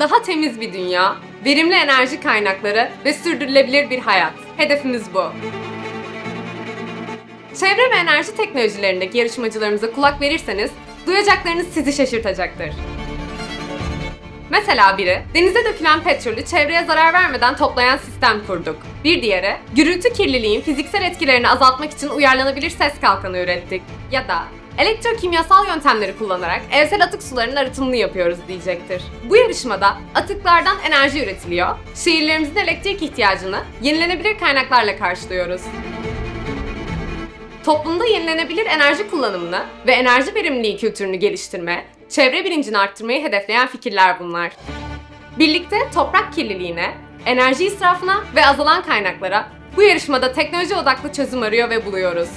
Daha temiz bir dünya, verimli enerji kaynakları ve sürdürülebilir bir hayat. Hedefimiz bu. Çevre ve enerji teknolojilerindeki yarışmacılarımıza kulak verirseniz, duyacaklarınız sizi şaşırtacaktır. Mesela biri, denize dökülen petrolü çevreye zarar vermeden toplayan sistem kurduk. Bir diğeri, gürültü kirliliğin fiziksel etkilerini azaltmak için uyarlanabilir ses kalkanı ürettik. Ya da, elektrokimyasal yöntemleri kullanarak evsel atık sularının arıtımını yapıyoruz diyecektir. Bu yarışmada atıklardan enerji üretiliyor, şehirlerimizin elektrik ihtiyacını yenilenebilir kaynaklarla karşılıyoruz. Toplumda yenilenebilir enerji kullanımını ve enerji verimliliği kültürünü geliştirme, çevre bilincini arttırmayı hedefleyen fikirler bunlar. Birlikte toprak kirliliğine, enerji israfına ve azalan kaynaklara bu yarışmada teknoloji odaklı çözüm arıyor ve buluyoruz.